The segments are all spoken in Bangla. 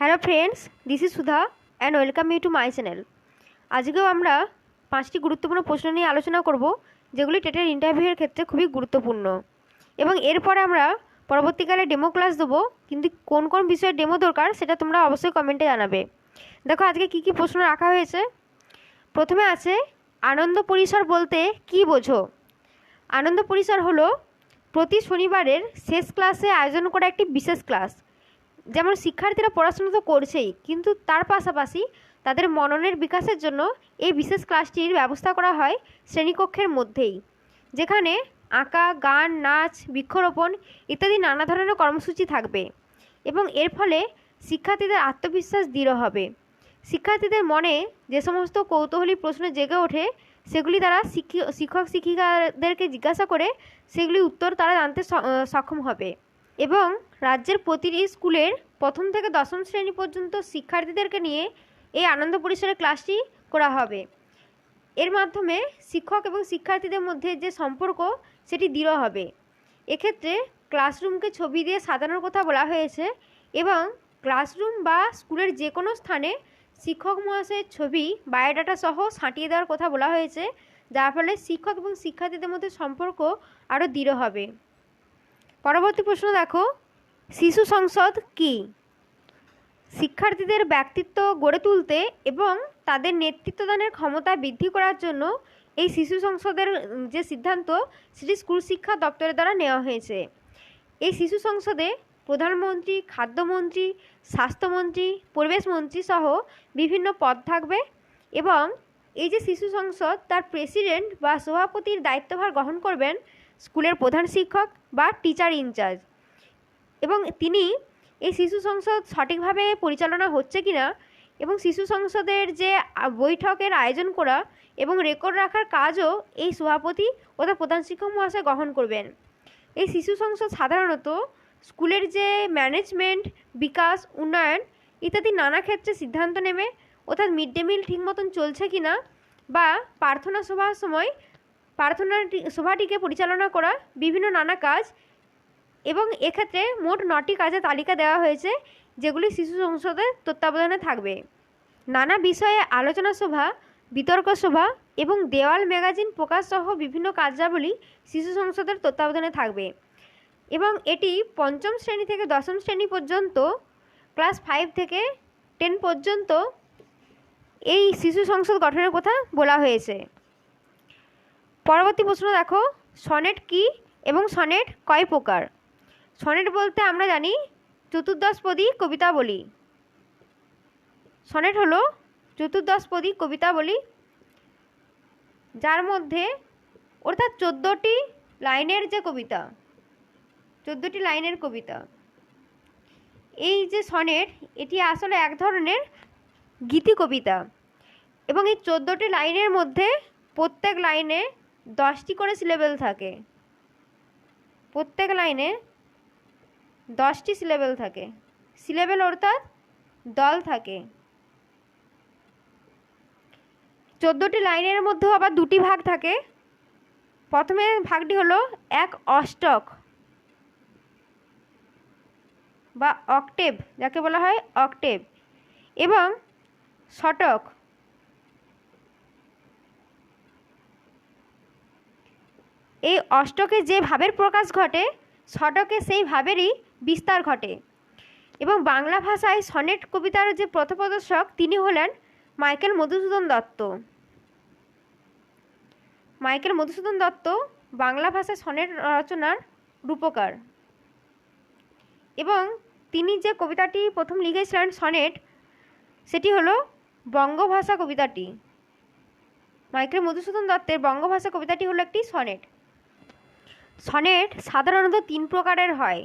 Hello friends, this is Sudha and welcome you to my channel আজকেও আমরা পাঁচটি গুরুত্বপূর্ণ প্রশ্ন নিয়ে আলোচনা করব, যেগুলি টেটের ইন্টারভিউয়ের ক্ষেত্রে খুবই গুরুত্বপূর্ণ। এবং এরপরে আমরা পরবর্তীকালে ডেমো ক্লাস দেবো, কিন্তু কোন কোন বিষয়ে ডেমো দরকার সেটা তোমরা অবশ্যই কমেন্টে জানাবে। দেখো, আজকে কি কি প্রশ্ন রাখা হয়েছে? প্রথমে আছে, আনন্দ পরিসর বলতে কি বোঝো? আনন্দ পরিসর হলো, প্রতি শনিবারের শেষ ক্লাসে আয়োজন করা একটি বিশেষ ক্লাস যেমন শিক্ষার্থীরা পড়াশোনা তো করছেই, কিন্তু তার পাশাপাশি তাদের মননের বিকাশের জন্য এই বিশেষ ক্লাসটির ব্যবস্থা করা হয় শ্রেণীকক্ষের মধ্যেই। যেখানে আঁকা, গান, নাচ, বৃক্ষরোপণ ইত্যাদি নানা ধরনের কর্মসূচি থাকবে এবং এর ফলে শিক্ষার্থীদের আত্মবিশ্বাস দৃঢ় হবে। শিক্ষার্থীদের মনে যে সমস্ত কৌতূহলী প্রশ্ন জেগে ওঠে, সেগুলি তারা শিক্ষি- শিক্ষক শিক্ষিকাদেরকে জিজ্ঞাসা করে সেগুলি উত্তর তারা জানতে সক্ষম হবে। এবং রাজ্যের প্রতিটি স্কুলের প্রথম থেকে দশম শ্রেণি পর্যন্ত শিক্ষার্থীদেরকে নিয়ে এই আনন্দ পরিসরের ক্লাসটি করা হবে। এর মাধ্যমে শিক্ষক এবং শিক্ষার্থীদের মধ্যে যে সম্পর্ক, সেটি দৃঢ় হবে। এক্ষেত্রে ক্লাসরুমকে ছবি দিয়ে সাজানোর কথা বলা হয়েছে এবং ক্লাসরুম বা স্কুলের যে কোনো স্থানে শিক্ষক মহাশয়ের ছবি, বায়োডাটা সহ সাঁটিয়ে দেওয়ার কথা বলা হয়েছে, যার ফলে শিক্ষক এবং শিক্ষার্থীদের মধ্যে সম্পর্ক আরও দৃঢ় হবে। পরবর্তী প্রশ্ন দেখো, শিশু সংসদ কি? শিক্ষার্থীদের ব্যক্তিত্ব গড়ে তুলতে এবং তাদের নেতৃত্বদানের ক্ষমতা বৃদ্ধি করার জন্য এই শিশু সংসদের যে সিদ্ধান্ত, সেটি স্কুল শিক্ষা দপ্তরের দ্বারা নেওয়া হয়েছে। এই শিশু সংসদে প্রধানমন্ত্রী, খাদ্যমন্ত্রী, স্বাস্থ্যমন্ত্রী পরিবেশ মন্ত্রী সহ বিভিন্ন পদ থাকবে এবং এই যে শিশু সংসদ, তার প্রেসিডেন্ট বা সভাপতির দায়িত্বভার গ্রহণ করবেন স্কুলের প্রধান শিক্ষক বা টিচার ইনচার্জ এবং তিনি এই শিশু সংসদ সঠিকভাবে পরিচালনা হচ্ছে কি না এবং শিশু সংসদের যে বৈঠকের আয়োজন করা এবং রেকর্ড রাখার কাজও এই সভাপতি ও তার প্রধান শিক্ষক মহাশয় গ্রহণ করবেন। এই শিশু সংসদ সাধারণত স্কুলের যে ম্যানেজমেন্ট বিকাশ, উন্নয়ন ইত্যাদি নানা ক্ষেত্রে সিদ্ধান্ত নেবে অর্থাৎ মিড ডে মিল ঠিক মতন চলছে কি না বা প্রার্থনা সভার সময় প্রার্থনা সভাটিকে পরিচালনা করা বিভিন্ন নানা কাজ এবং এক্ষেত্রে মোট নটি কাজের তালিকা দেওয়া হয়েছে, যেগুলি শিশু সংসদের তত্ত্বাবধানে থাকবে। নানা বিষয়ে আলোচনা সভা, বিতর্ক সভা এবং দেওয়াল ম্যাগাজিন প্রকাশ সহ বিভিন্ন কার্যাবলী শিশু সংসদের তত্ত্বাবধানে থাকবে এবং এটি পঞ্চম শ্রেণি থেকে দশম শ্রেণি পর্যন্ত, ক্লাস ফাইভ থেকে টেন পর্যন্ত এই শিশু সংসদ গঠনের কথা বলা হয়েছে। পরবর্তী প্রশ্ন দেখো, সনেট কি এবং সনেট কয় প্রকার? সনেট বলতে আমরা জানি চতুর্দশপদী কবিতা বলি সনেট হলো চতুর্দশপদী কবিতা বলি যার মধ্যে অর্থাৎ চোদ্দোটি লাইনের যে কবিতা, চোদ্দোটি লাইনের কবিতা। এই যে সনেট, এটি আসলে এক ধরনের গীতি কবিতা এবং এই চোদ্দোটি লাইনের মধ্যে প্রত্যেক লাইনে দশটি করে সিলেবেল থাকে। প্রত্যেক লাইনে দশটি সিলেবেল থাকে। সিলেবেল অর্থাৎ দল থাকে। চোদ্দোটি লাইনের মধ্যেও আবার দুটি ভাগ থাকে। প্রথমে ভাগটি হলো এক অষ্টক বা অক্টেভ যাকে বলা হয় অক্টেভ এবং শতক এই অষ্টকে যে ভাবের প্রকাশ ঘটে শতকে সেই ভাবেরই বিস্তার ঘটে। এবং বাংলা ভাষায় সনেট কবিতার যে পথপ্রদর্শক তিনি হলেন মাইকেল মধুসূদন দত্ত। মাইকেল মধুসূদন দত্ত বাংলা ভাষায় সনেট রচনার রূপকার। এবং তিনি যে কবিতাটি প্রথম লিখেছিলেন সনেট, সেটি হলো বঙ্গভাষা কবিতাটি। মাইকেল মধুসূদন দত্তের বঙ্গভাষা কবিতাটি হলো একটি সনেট। সনেট সাধারণত তিন প্রকারের হয়।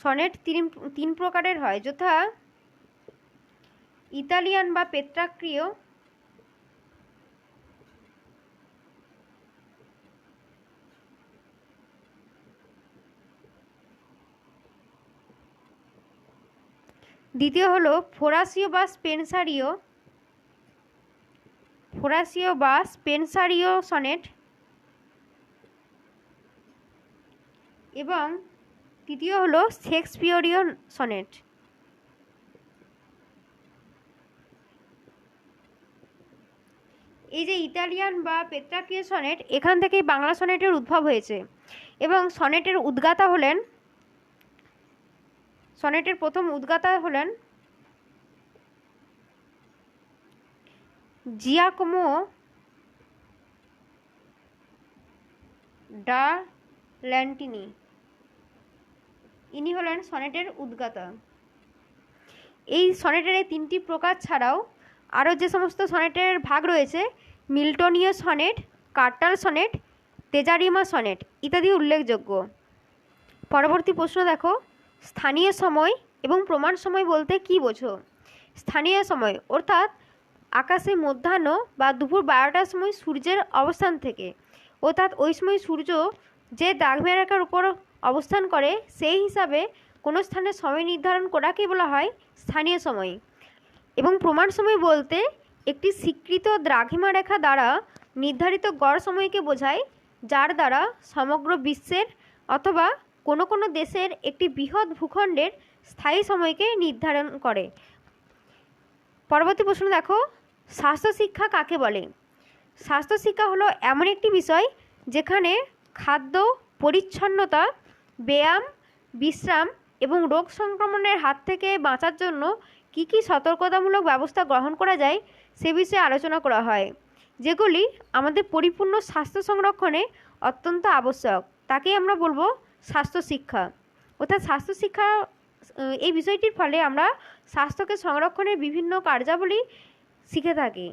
সনেট তিন তিন প্রকারের হয়, যথা ইতালিয়ান বা পেত্রাক্রিয় দ্বিতীয় হলো ফরাসীয় বা স্পেনসারীয়। ফরাসীয় বা স্পেনসারীয় সনেট এবং তৃতীয় হলো শেক্সপিয়রীয় সনেট। এই যে ইতালিয়ান বা পেত্রাকীয় সনেট, এখান থেকেই বাংলা সনেটের উদ্ভব হয়েছে এবং সনেটের উদ্গাতা হলেন, সনেটের প্রথম উদ্গাতা হলেন জিয়াকমো ডা ল্যান্টিনি। ইনি হলেন সনেটের উদ্গাতা। এই সনেটের এই তিনটি প্রকার ছাড়াও আরও যে সমস্ত সনেটের ভাগ রয়েছে, মিল্টনীয় sonnet, curtal sonnet, terza rima sonnet ইত্যাদি উল্লেখযোগ্য। পরবর্তী প্রশ্ন দেখো, স্থানীয় সময় এবং প্রমাণ সময় বলতে কী বোঝো? স্থানীয় সময়, অর্থাৎ আকাশে মধ্যাহ্ন বা দুপুর বারোটার সময় সূর্যের অবস্থান থেকে। অর্থাৎ ওই সময় সূর্য যে দ্রাঘিমারেখার উপর অবস্থান করে, সেই হিসাবে কোনো স্থানের সময় নির্ধারণ করাকে বলা হয় স্থানীয় সময়। এবং প্রমাণ সময় বলতে একটি স্বীকৃত দ্রাঘিমা রেখা দ্বারা নির্ধারিত গড় সময়কে বোঝায়, যার দ্বারা সমগ্র বিশ্বের অথবা কোনো কোনো দেশের একটি বৃহৎ ভূখণ্ডের স্থায়ী সময়কে নির্ধারণ করে। পরবর্তী প্রশ্ন দেখো স্বাস্থ্য শিক্ষা কাকে বলে? স্বাস্থ্য শিক্ষা হলো এমন একটি বিষয় যেখানে খাদ্য পরিচ্ছন্নতা ব্যায়াম, বিশ্রাম এবং রোগ সংক্রমণের হাত থেকে বাঁচার জন্য কী কী সতর্কতামূলক ব্যবস্থা গ্রহণ করা যায় সে বিষয়ে আলোচনা করা হয়, যেগুলি আমাদের পরিপূর্ণ স্বাস্থ্য সংরক্ষণে অত্যন্ত আবশ্যক। তাকেই আমরা বলব স্বাস্থ্য শিক্ষা। অর্থাৎ স্বাস্থ্য শিক্ষা, এই বিষয়টির ফলে আমরা স্বাস্থ্যকে সংরক্ষণের বিভিন্ন কার্যাবলী শিখে থাকি।